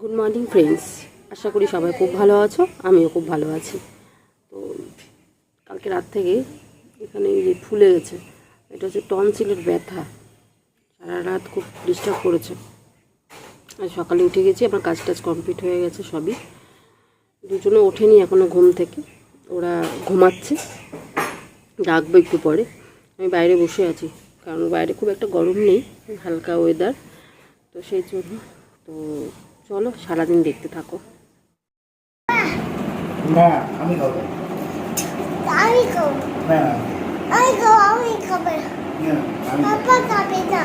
Good morning friends আশা করি সবাই খুব ভালো আছো, আমিও খুব ভালো আছি। তো কালকে রাত থেকে এখানে ফুলে গেছে, এটা হচ্ছে টনসিলের ব্যথা। সারা রাত খুব ডিস্টার্ব করেছে। আর সকালে উঠে গেছি, আমার কাজ টাজ কমপ্লিট হয়ে গেছে সবই। দুজনে ওঠেনি এখনও ঘুম থেকে, ওরা ঘুমাচ্ছে। ডাকবো একটু পরে। আমি বাইরে বসে আছি, কারণ বাইরে খুব একটা গরম নেই, হালকা ওয়েদার তো সেই জন্য তো চলো সারাদিন দেখতে থাকো। না আমি খাব। আমি খাব। না আমি খাব আমি খাব পাপা খাবে না।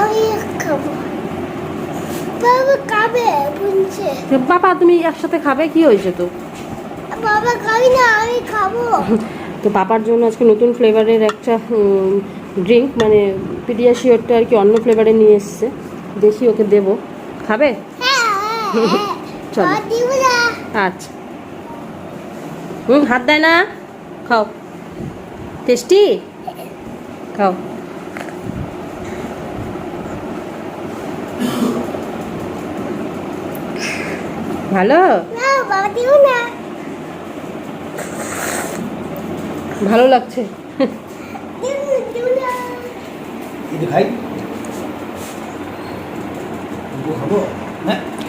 আমি খাব। বাবা খাবে বলছে। বাবা তুমি একসাথে খাবে? কি হয়েছে তো? বাবা খাবি না আমি খাব। তো পাপার জন্য আজকে নতুন ফ্লেভারের একটা ড্রিঙ্ক মানে পিডিয়াশিওরটা আর কি অন্য ফ্লেভারে নিয়ে এসছে। দেখি ওকে দেবো। খাবে? চলো। আচ্ছা। হুম, হাত দেয় না? খাও। টেস্টি? খাও। ভালো? ভালো লাগছে।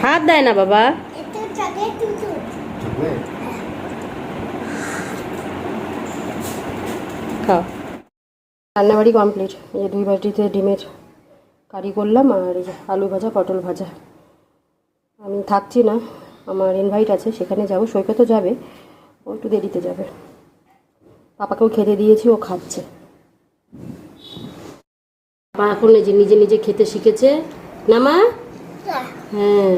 হাত দেয় না বাবা। খাও। রান্নাবাড়ি কমপ্লিট এই দুই বাটিতে ডিমের কারি করলাম আর আলু ভাজা পটল ভাজা। আমি থাকছি না আমার ইনভাইট আছে সেখানে যাব। সৈকতও যাবে ও একটু দেরিতে যাবে। পাপাকেও খেতে দিয়েছি ও খাচ্ছে। পাপা এখন এই যে নিজে নিজে খেতে শিখেছে। না মা? হ্যাঁ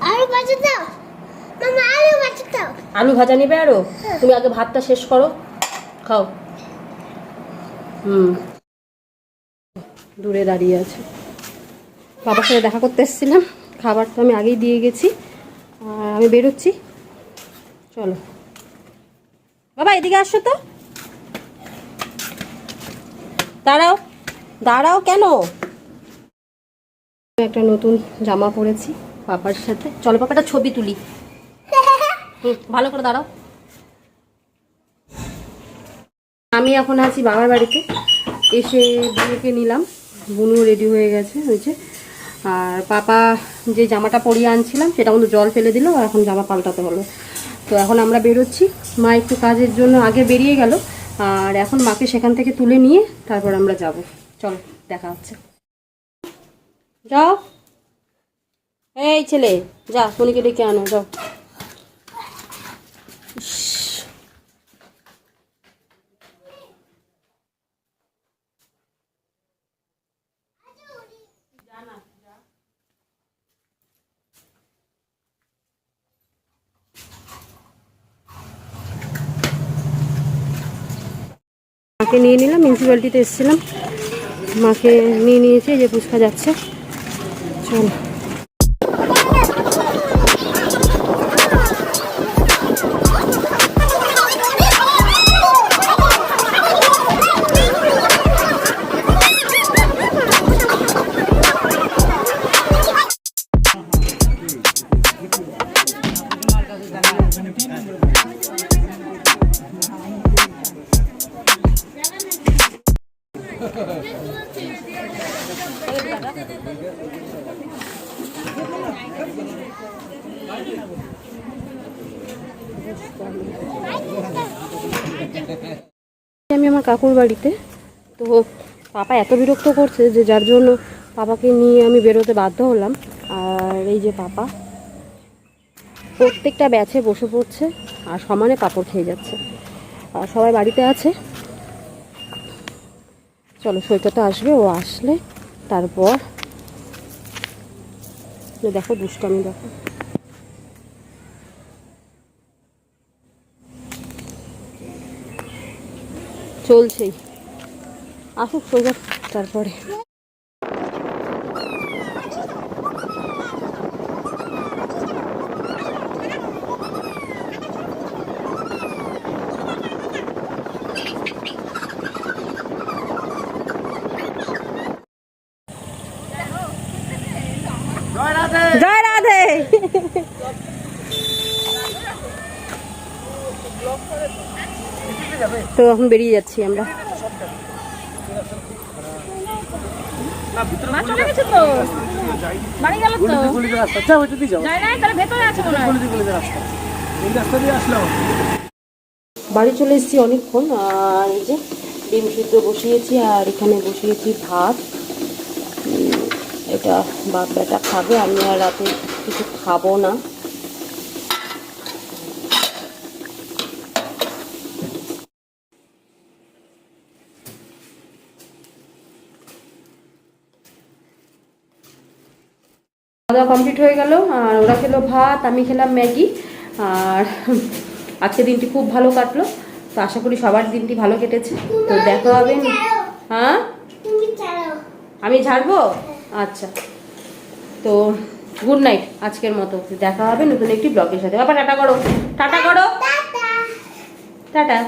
আলু বাজে দাও। মামা আলু বাজে দাও। আলু ভাজা নেবে আরও? তুমি আগে ভাতটা শেষ করো। খাও। হুম। দূরে দাঁড়িয়ে আছে। বাবার সাথে দেখা করতে এসেছিলাম। খাবার তো আমি আগেই দিয়ে গেছি। আর আমি বেরোচ্ছি। চলো। বাবা এদিকে আসো তো। দাঁড়াও। দাঁড়াও কেন? একটা নতুন জামা পরেছি পাপার সাথে। চলো পাপাটা ছবি তুলি। হুম, ভালো করে দাঁড়াও। আমি এখন আছি বাবার বাড়িতে। এসে বুনুকে নিলাম। বুনু রেডি হয়ে গেছে হয়েছে। আর পাপা যে জামাটা পরিয়ে আনছিলাম সেটা কিন্তু জল ফেলে দিল এখন জামা পাল্টাতে হলো। তো এখন আমরা বেরোচ্ছি। মা একটু কাজের জন্য আগে বেরিয়ে গেল। আর এখন মাকে সেখান থেকে তুলে নিয়ে তারপর আমরা যাব। চলো দেখা হচ্ছে। যাও এই ছেলে, যা সোনিকে ডেকে আনো যাও মাকে নিয়ে নিলাম মিউনিসিপ্যালিটিতে এসেছিলাম। মাকে নিয়ে নিয়েছি যে পুচকা যাচ্ছে। চল আমি আমার কাকুর বাড়িতে, তো পাপা এত বিরক্ত করছে যে যার জন্য পাপাকে নিয়ে আমি বেরোতে বাধ্য হলাম। আর এই যে পাপা, প্রত্যেকটা ব্যাচে বসে পড়ছে আর সমানে পাপড় খেয়ে যাচ্ছে। আর সবাই বাড়িতে আছে। চলো, সৈকতে আসবে, ও আসলে তারপর দেখো দুষ্টামি, দেখো। চলছেই। আসুক সৈকত তারপরে তো এখন বেরিয়ে যাচ্ছি আমরা মা চলে গেছে তো বাড়ি গেল তো গলিতে রাস্তা আচ্ছা ওইটা দিয়ে যাও যায় না তাহলে ভেতরে আছে মনে হয় গলিতে গলিতে রাস্তা এখন বেরিয়ে যাচ্ছি আমরা। বাড়ি চলে এসেছি অনেকক্ষণ আর এই যে ডিম সিদ্ধ বসিয়েছি আর এখানে বসিয়েছি ভাত। এটা বাপ বেটা খাবে আমি আর রাতে কিছু খাব না। দাওয়া কমপ্লিট হয়ে গেল আর ওরা খেলো ভাত আমি খেলাম ম্যাগি আর আজকে দিনটি খুব ভালো কাটলো তো আশা করি সবার দিনটি ভালো কেটেছে। তো দেখা হবে হ্যাঁ? আমি ঝাড়বো আচ্ছা। তো গুড নাইট আজকের মতো। দেখা হবে নতুন একটি ব্লগের সাথে। বাবা টাটা করো। টাটা করো। টাটা। টাটা।